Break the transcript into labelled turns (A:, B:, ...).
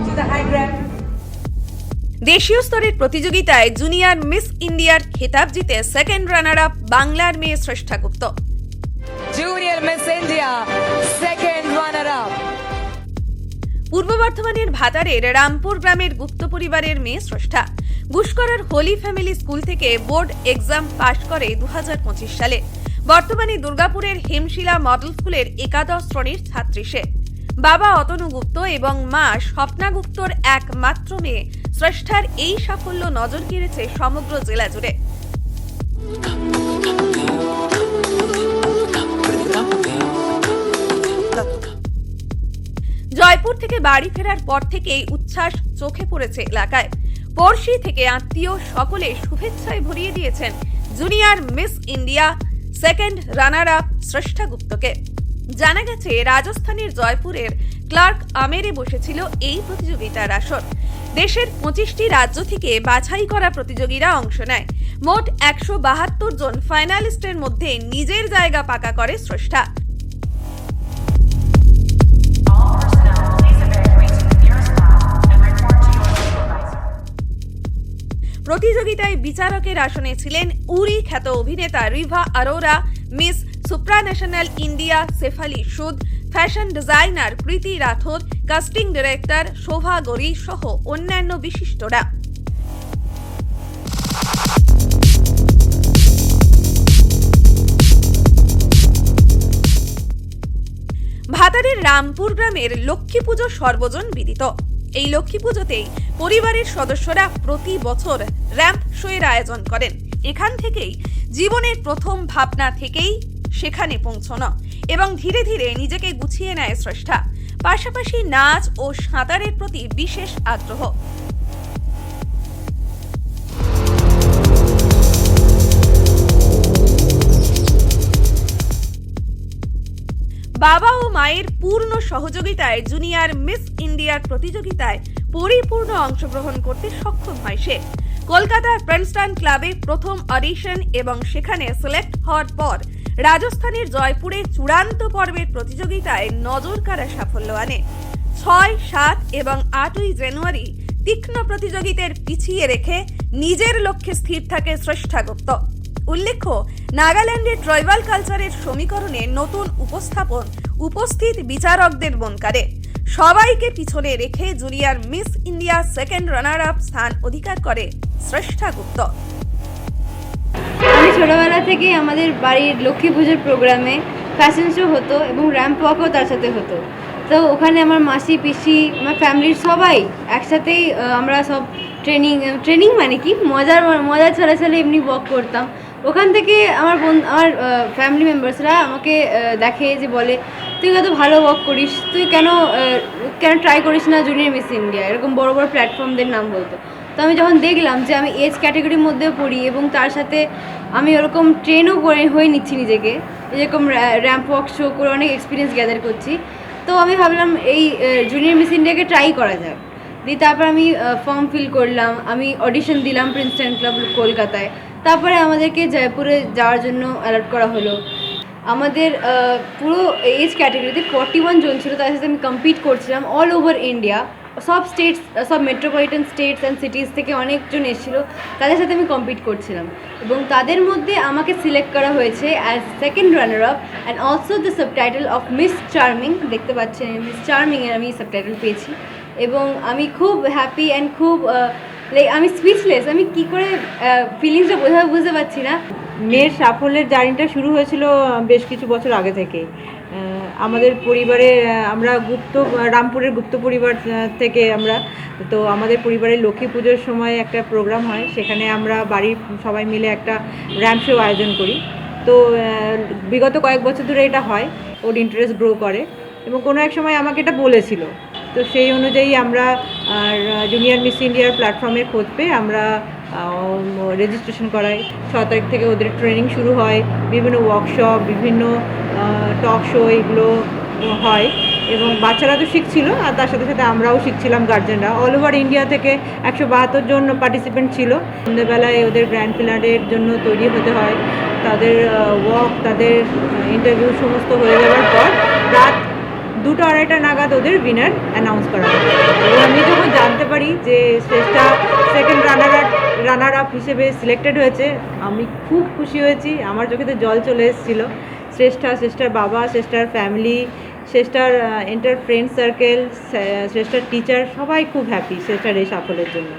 A: to the high ground.
B: দেশীয় স্তরের প্রতিযোগিতায় জুনিয়র মিস ইন্ডিয়ার খেতাব জিতে সেকেন্ড রানার আপ বাংলার মেয়ে শ্রেষ্ঠা গুপ্ত
A: Junior Miss India, second runner-up.
B: পূর্ব বর্ধমানের ভাতারের রামপুর গ্রামের গুপ্ত পরিবারের মেয়ে শ্রেষ্ঠা গুসকরার হোলি ফ্যামিলি স্কুল থেকে বোর্ড এক্সাম পাশ করে দু হাজার পঁচিশ সালে বর্তমানে দুর্গাপুরের হেমশিলা মডেল স্কুলের একাদশ শ্রেণির ছাত্রী সে বাবা অতনু গুপ্ত এবং মা স্বপ্না গুপ্তর একমাত্র মেয়ে। শ্রেষ্ঠার এই সাফল্য নজর কেড়েছে সমগ্র জেলা জুড়ে। জয়পুর থেকে বাড়ি ফেরার পর থেকেই উচ্ছ্বাস চোখে পড়েছে এলাকায়। পড়শি থেকে আত্মীয় সকলে শুভেচ্ছায় ভরিয়ে দিয়েছেন junior Miss India, second runner up Shreshtha গুপ্তকে জানা গেছে, রাজস্থানের জয়পুরের ক্লার্ক আমেরে বসেছিল এই প্রতিযোগিতার আসর দেশের পঁচিশটি রাজ্য থেকে বাছাই করা প্রতিযোগীরা অংশ নেয় মোট একশো বাহাত্তর জন ফাইনালিস্টের মধ্যে নিজের জায়গা পাকা করে স্রষ্টা. প্রতিযোগিতায় বিচারকের আসনে ছিলেন উরি খ্যাত অভিনেতা Riva Arora, Miss Supranational India Shefali Sood fashion designer Preeti Rathore casting director Shobha Gori সহ অন্যান্য বিশিষ্টরা। ভাতারের রামপুর গ্রামের লক্ষ্মী পুজো সর্বজন বিদিত। এই লক্ষ্মী পুজোতেই পরিবারের সদস্যরা প্রতি বছর র্যাম্প শোয়ের আয়োজন করেন। এখান থেকেই জীবনের প্রথম ভাবনা থেকেই সেখানে পৌঁছনো এবং ধীরে ধীরে নিজেকে গুছিয়ে নেয় স্রষ্টা। পাশাপাশি নাচ ও সাঁতারের প্রতি বিশেষ আগ্রহ। বাবা ও মায়ের পূর্ণ সহযোগিতায় জুনিয়র মিস ইন্ডিয়ার প্রতিযোগিতায় পরিপূর্ণ অংশগ্রহণ করতে সক্ষম হয় সে। কলকাতার প্রিন্সটন ক্লাবে প্রথম অডিশন এবং সেখানে সিলেক্ট হওয়ার পর রাজস্থানের জয়পুরে চূড়ান্ত পর্বের প্রতিযোগিতায় নজর কাড়া সাফল্য আনে। ছয়, সাত এবং আটই জানুয়ারি তীক্ষ্ণ প্রতিযোগিতার পিছিয়ে রেখে নিজের লক্ষ্যে স্থির থাকে শ্রেষ্ঠা গুপ্ত। উল্লেখ্য, নাগাল্যান্ডের ট্রাইবাল কালচারের সমীকরণে নতুন উপস্থাপন উপস্থিত বিচারকদের মনকারে সবাইকে পিছনে রেখে junior Miss India second runner up স্থান অধিকার করে শ্রেষ্ঠা গুপ্ত।
C: আমি ছোটবেলা থেকেই আমাদের বাড়ির লক্ষ্মী পুজোর প্রোগ্রামে ফ্যাশন শো হতো এবং র্যাম্প ওয়াকও তার সাথে হতো। তো ওখানে আমার মাসি, পিসি, আমার ফ্যামিলির সবাই একসাথেই আমরা সব ট্রেনিং ট্রেনিং মানে কি? মজার মজার ছলে ছলে এমনি ওয়াক করতাম। ওখান থেকে আমার বোন, আমার ফ্যামিলি মেম্বার্সরা আমাকে দেখে যে বলে, তুই কত ভালো ওয়াক করিস, তুই কেন কেন ট্রাই করিস না জুনিয়র মিস ইন্ডিয়া এরকম বড় বড় প্ল্যাটফর্মদের নাম বলতো। তো আমি যখন দেখলাম যে আমি এজ ক্যাটাগরির মধ্যে পড়ি এবং তার সাথে আমি ওরকম ট্রেনও করে, হয়ে নিচ্ছি নিজেকে, এরকম র্যাম্প ওয়াক শো করে অনেক এক্সপিরিয়েন্স গ্যাদার করছি। তো আমি ভাবলাম এই জুনিয়র মিস ইন্ডিয়াকে ট্রাই করা যাক। দিয়ে তারপর আমি ফর্ম ফিল করলাম। আমি অডিশন দিলাম প্রিন্সটন ক্লাব কলকাতায়। তারপরে আমাদেরকে জয়পুরে যাওয়ার জন্য অ্যালার্ট করা হলো। আমাদের পুরো এজ ক্যাটাগরিতে ফর্টি ওয়ান জন ছিল। তাদের সাথে আমি কম্পিট করছিলাম অল ওভার ইন্ডিয়া সব স্টেটস সব মেট্রোপলিটন স্টেটস অ্যান্ড সিটিজ থেকে অনেকজন এসেছিল। তাদের সাথে আমি কম্পিট করছিলাম। এবং তাদের মধ্যে আমাকে সিলেক্ট করা হয়েছে as second runner up and also the subtitle of Miss Charming দেখতে পাচ্ছেন মিস চার্মিংয়ের আমি সাবটাইটেল পেয়েছি। এবং আমি খুব হ্যাপি অ্যান্ড খুব লাইক আমি স্পিচলেস আমি কি করে ফিলিংসটা বোঝাবো বুঝতে পারছি না।
D: মেয়ের সাফল্যের জার্নিটা শুরু হয়েছিল বেশ কিছু বছর আগে থেকে আমাদের পরিবারে আমরা গুপ্ত, রামপুরের গুপ্ত পরিবার থেকে আমরা। তো আমাদের পরিবারের লক্ষ্মী পুজোর সময় একটা প্রোগ্রাম হয়, সেখানে আমরা বাড়ির সবাই মিলে একটা র্যাম্প শো আয়োজন করি। তো বিগত কয়েক বছর ধরে এটা হয়, ওর ইন্টারেস্ট গ্রো করে। এবং কোনো এক সময় আমাকে এটা বলেছিল। তো সেই অনুযায়ী আমরা জুনিয়র মিস ইন্ডিয়ার প্ল্যাটফর্মে খোঁজ পেয়ে আমরা রেজিস্ট্রেশন করাই। ছ তারিখ থেকে ওদের ট্রেনিং শুরু হয়। বিভিন্ন ওয়ার্কশপ বিভিন্ন টক শো এগুলো হয়। এবং বাচ্চারা তো শিখছিল, আর তার সাথে সাথে আমরাও শিখছিলাম গার্জেনরা অল ওভার ইন্ডিয়া থেকে একশো বাহাত্তর জন পার্টিসিপেন্ট ছিল। সন্ধ্যেবেলায় ওদের গ্র্যান্ড ফিনালের জন্য তৈরি হতে হয়। তাদের ওয়াক তাদের ইন্টারভিউ সমস্ত হয়ে যাওয়ার পর রাত দুটো আড়াইটা নাগাদ ওদের উইনার অ্যানাউন্স করা হয় আমি যখন জানতে পারি যে Shreshtha second runner up runner up হিসেবে সিলেক্টেড হয়েছে, আমি খুব খুশি হয়েছি। আমার চোখেতে জল চলে এসেছিল। শ্রেষ্ঠা, শ্রেষ্ঠার বাবা, শ্রেষ্ঠার ফ্যামিলি শ্রেষ্ঠার এন্টার ফ্রেন্ড সার্কেল শ্রেষ্ঠার টিচার সবাই খুব হ্যাপি শ্রেষ্ঠার এই সাফল্যের জন্য।